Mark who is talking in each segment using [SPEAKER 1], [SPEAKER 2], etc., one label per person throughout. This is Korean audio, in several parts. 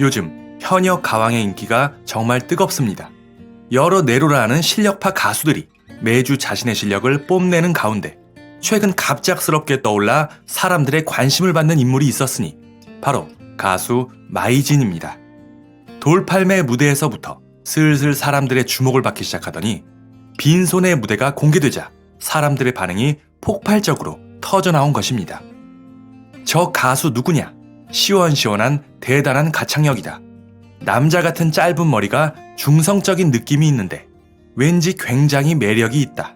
[SPEAKER 1] 요즘 현역 가왕의 인기가 정말 뜨겁습니다. 여러 내로라 하는 실력파 가수들이 매주 자신의 실력을 뽐내는 가운데 최근 갑작스럽게 떠올라 사람들의 관심을 받는 인물이 있었으니 바로 가수 마이진입니다. 돌팔매 무대에서부터 슬슬 사람들의 주목을 받기 시작하더니 빈손의 무대가 공개되자 사람들의 반응이 폭발적으로 터져나온 것입니다. 저 가수 누구냐? 시원시원한 대단한 가창력이다. 남자 같은 짧은 머리가 중성적인 느낌이 있는데 왠지 굉장히 매력이 있다.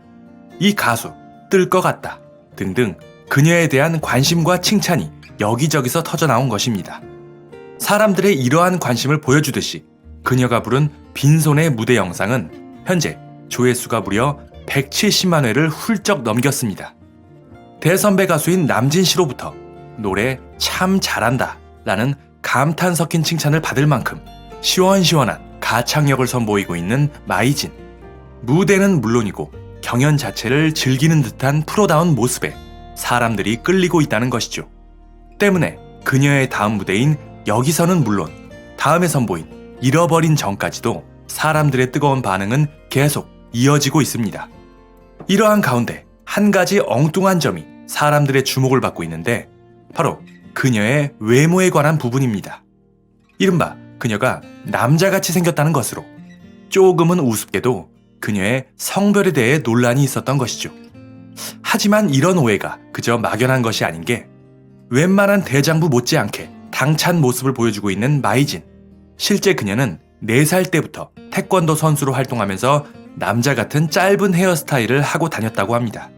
[SPEAKER 1] 이 가수 뜰 것 같다. 등등 그녀에 대한 관심과 칭찬이 여기저기서 터져나온 것입니다. 사람들의 이러한 관심을 보여주듯이 그녀가 부른 빈손의 무대 영상은 현재 조회수가 무려 170만 회를 훌쩍 넘겼습니다. 대선배 가수인 남진 씨로부터 노래 참 잘한다 라는 감탄 섞인 칭찬을 받을 만큼 시원시원한 가창력을 선보이고 있는 마이진. 무대는 물론이고 경연 자체를 즐기는 듯한 프로다운 모습에 사람들이 끌리고 있다는 것이죠. 때문에 그녀의 다음 무대인 여기서는 물론 다음에 선보인 잃어버린 전까지도 사람들의 뜨거운 반응은 계속 이어지고 있습니다. 이러한 가운데 한 가지 엉뚱한 점이 사람들의 주목을 받고 있는데 바로 그녀의 외모에 관한 부분입니다. 이른바 그녀가 남자같이 생겼다는 것으로 조금은 우습게도 그녀의 성별에 대해 논란이 있었던 것이죠. 하지만 이런 오해가 그저 막연한 것이 아닌 게 웬만한 대장부 못지않게 당찬 모습을 보여주고 있는 마이진. 실제 그녀는 4살 때부터 태권도 선수로 활동하면서 남자 같은 짧은 헤어스타일을 하고 다녔다고 합니다.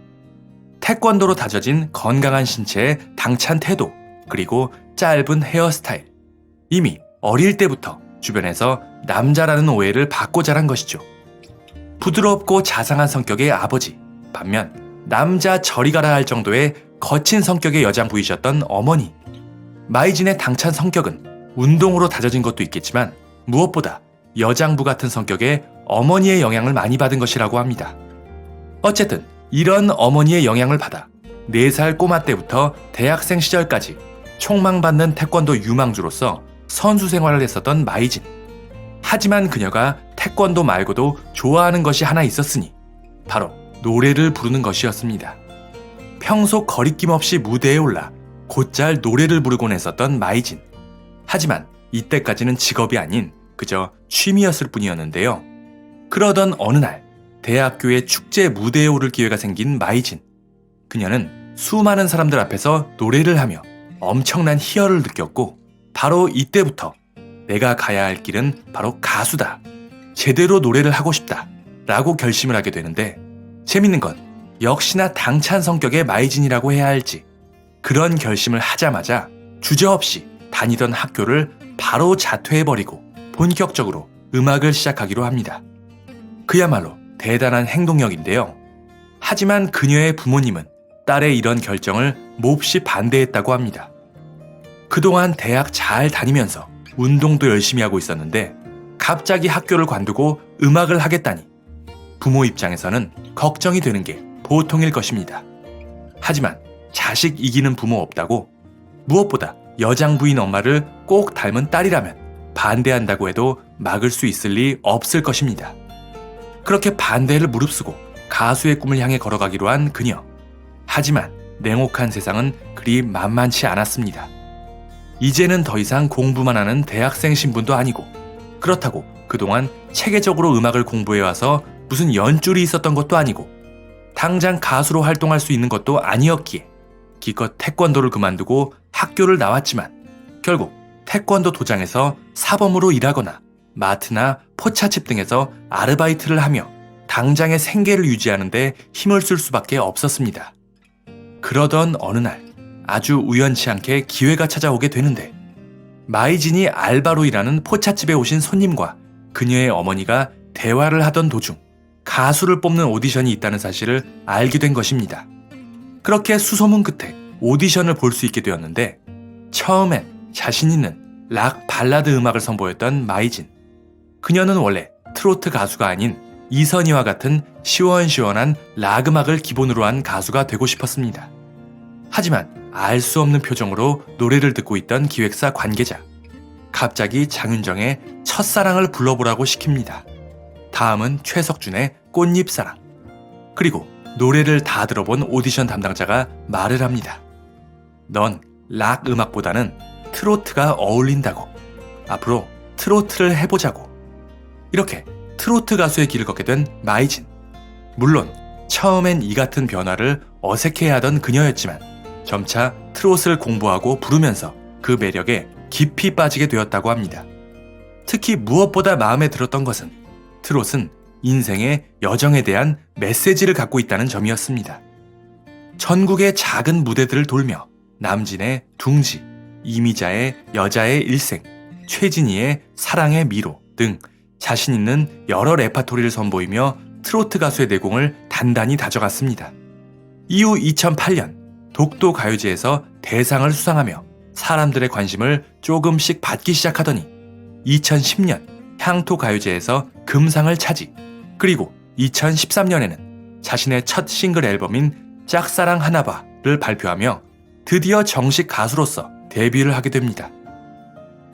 [SPEAKER 1] 태권도로 다져진 건강한 신체의 당찬 태도, 그리고 짧은 헤어스타일. 이미 어릴 때부터 주변에서 남자라는 오해를 받고 자란 것이죠. 부드럽고 자상한 성격의 아버지, 반면 남자 저리 가라 할 정도의 거친 성격의 여장부이셨던 어머니. 마이진의 당찬 성격은 운동으로 다져진 것도 있겠지만 무엇보다 여장부 같은 성격의 어머니의 영향을 많이 받은 것이라고 합니다. 어쨌든 이런 어머니의 영향을 받아 4살 꼬마 때부터 대학생 시절까지 총망받는 태권도 유망주로서 선수 생활을 했었던 마이진. 하지만 그녀가 태권도 말고도 좋아하는 것이 하나 있었으니 바로 노래를 부르는 것이었습니다. 평소 거리낌 없이 무대에 올라 곧잘 노래를 부르곤 했었던 마이진. 하지만 이때까지는 직업이 아닌 그저 취미였을 뿐이었는데요. 그러던 어느 날 대학교의 축제 무대에 오를 기회가 생긴 마이진. 그녀는 수많은 사람들 앞에서 노래를 하며 엄청난 희열을 느꼈고 바로 이때부터 내가 가야 할 길은 바로 가수다. 제대로 노래를 하고 싶다. 라고 결심을 하게 되는데 재밌는 건 역시나 당찬 성격의 마이진이라고 해야 할지 그런 결심을 하자마자 주저없이 다니던 학교를 바로 자퇴해버리고 본격적으로 음악을 시작하기로 합니다. 그야말로 대단한 행동력인데요. 하지만 그녀의 부모님은 딸의 이런 결정을 몹시 반대했다고 합니다. 그동안 대학 잘 다니면서 운동도 열심히 하고 있었는데 갑자기 학교를 관두고 음악을 하겠다니 부모 입장에서는 걱정이 되는 게 보통일 것입니다. 하지만 자식 이기는 부모 없다고 무엇보다 여장 부인 엄마를 꼭 닮은 딸이라면 반대한다고 해도 막을 수 있을 리 없을 것입니다. 그렇게 반대를 무릅쓰고 가수의 꿈을 향해 걸어가기로 한 그녀. 하지만 냉혹한 세상은 그리 만만치 않았습니다. 이제는 더 이상 공부만 하는 대학생 신분도 아니고 그렇다고 그동안 체계적으로 음악을 공부해와서 무슨 연줄이 있었던 것도 아니고 당장 가수로 활동할 수 있는 것도 아니었기에 기껏 태권도를 그만두고 학교를 나왔지만 결국 태권도 도장에서 사범으로 일하거나 마트나 포차집 등에서 아르바이트를 하며 당장의 생계를 유지하는데 힘을 쓸 수밖에 없었습니다. 그러던 어느 날 아주 우연치 않게 기회가 찾아오게 되는데 마이진이 알바로 일하는 포차집에 오신 손님과 그녀의 어머니가 대화를 하던 도중 가수를 뽑는 오디션이 있다는 사실을 알게 된 것입니다. 그렇게 수소문 끝에 오디션을 볼 수 있게 되었는데 처음엔 자신 있는 락 발라드 음악을 선보였던 마이진. 그녀는 원래 트로트 가수가 아닌 이선희와 같은 시원시원한 락 음악을 기본으로 한 가수가 되고 싶었습니다. 하지만 알 수 없는 표정으로 노래를 듣고 있던 기획사 관계자. 갑자기 장윤정의 첫사랑을 불러보라고 시킵니다. 다음은 최석준의 꽃잎사랑. 그리고 노래를 다 들어본 오디션 담당자가 말을 합니다. 넌 락 음악보다는 트로트가 어울린다고. 앞으로 트로트를 해보자고. 이렇게 트로트 가수의 길을 걷게 된 마이진. 물론 처음엔 이 같은 변화를 어색해하던 그녀였지만 점차 트롯을 공부하고 부르면서 그 매력에 깊이 빠지게 되었다고 합니다. 특히 무엇보다 마음에 들었던 것은 트롯은 인생의 여정에 대한 메시지를 갖고 있다는 점이었습니다. 전국의 작은 무대들을 돌며 남진의 둥지, 이미자의 여자의 일생, 최진희의 사랑의 미로 등 자신 있는 여러 레파토리를 선보이며 트로트 가수의 내공을 단단히 다져갔습니다. 이후 2008년 독도 가요제에서 대상을 수상하며 사람들의 관심을 조금씩 받기 시작하더니 2010년 향토 가요제에서 금상을 차지 그리고 2013년에는 자신의 첫 싱글 앨범인 짝사랑 하나봐를 발표하며 드디어 정식 가수로서 데뷔를 하게 됩니다.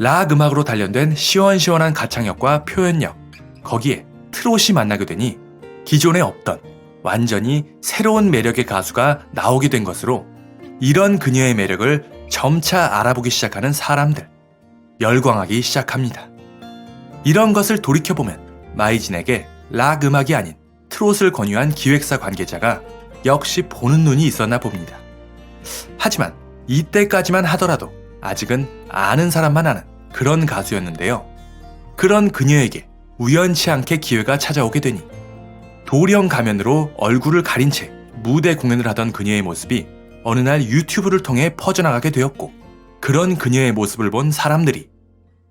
[SPEAKER 1] 락 음악으로 단련된 시원시원한 가창력과 표현력, 거기에 트롯이 만나게 되니 기존에 없던 완전히 새로운 매력의 가수가 나오게 된 것으로 이런 그녀의 매력을 점차 알아보기 시작하는 사람들, 열광하기 시작합니다. 이런 것을 돌이켜보면 마이진에게 락 음악이 아닌 트롯을 권유한 기획사 관계자가 역시 보는 눈이 있었나 봅니다. 하지만 이때까지만 하더라도 아직은 아는 사람만 아는 그런 가수였는데요. 그런 그녀에게 우연치 않게 기회가 찾아오게 되니 도령 가면으로 얼굴을 가린 채 무대 공연을 하던 그녀의 모습이 어느 날 유튜브를 통해 퍼져나가게 되었고 그런 그녀의 모습을 본 사람들이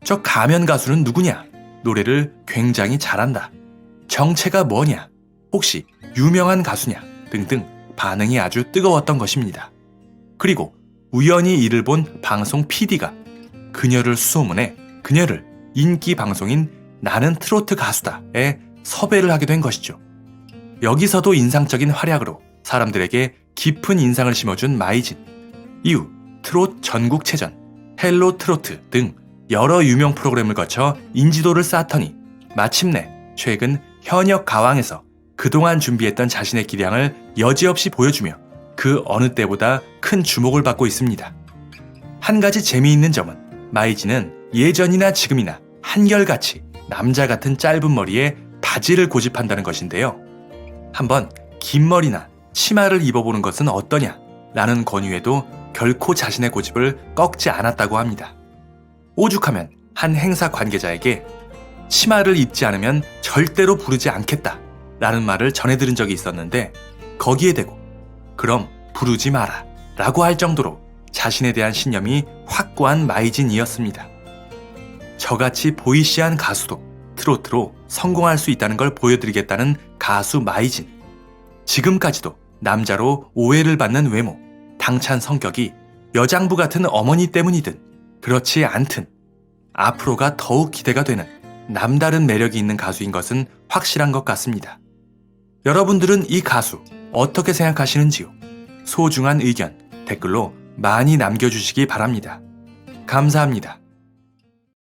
[SPEAKER 1] 저 가면 가수는 누구냐? 노래를 굉장히 잘한다. 정체가 뭐냐? 혹시 유명한 가수냐? 등등 반응이 아주 뜨거웠던 것입니다. 그리고 우연히 이를 본 방송 PD가 그녀를 수소문해 그녀를 인기 방송인 나는 트로트 가수다에 섭외를 하게 된 것이죠. 여기서도 인상적인 활약으로 사람들에게 깊은 인상을 심어준 마이진. 이후 트롯 전국체전, 헬로 트로트 등 여러 유명 프로그램을 거쳐 인지도를 쌓더니 마침내 최근 현역 가왕에서 그동안 준비했던 자신의 기량을 여지없이 보여주며 그 어느 때보다 큰 주목을 받고 있습니다. 한 가지 재미있는 점은 마이진은 예전이나 지금이나 한결같이 남자 같은 짧은 머리에 바지를 고집한다는 것인데요. 한번 긴 머리나 치마를 입어보는 것은 어떠냐? 라는 권유에도 결코 자신의 고집을 꺾지 않았다고 합니다. 오죽하면 한 행사 관계자에게 치마를 입지 않으면 절대로 부르지 않겠다. 라는 말을 전해들은 적이 있었는데 거기에 대고 그럼 부르지 마라. 라고 할 정도로 자신에 대한 신념이 확고한 마이진이었습니다. 저같이 보이시한 가수도 트로트로 성공할 수 있다는 걸 보여드리겠다는 가수 마이진. 지금까지도 남자로 오해를 받는 외모, 당찬 성격이 여장부 같은 어머니 때문이든 그렇지 않든 앞으로가 더욱 기대가 되는 남다른 매력이 있는 가수인 것은 확실한 것 같습니다. 여러분들은 이 가수 어떻게 생각하시는지요? 소중한 의견 댓글로 많이 남겨주시기 바랍니다. 감사합니다.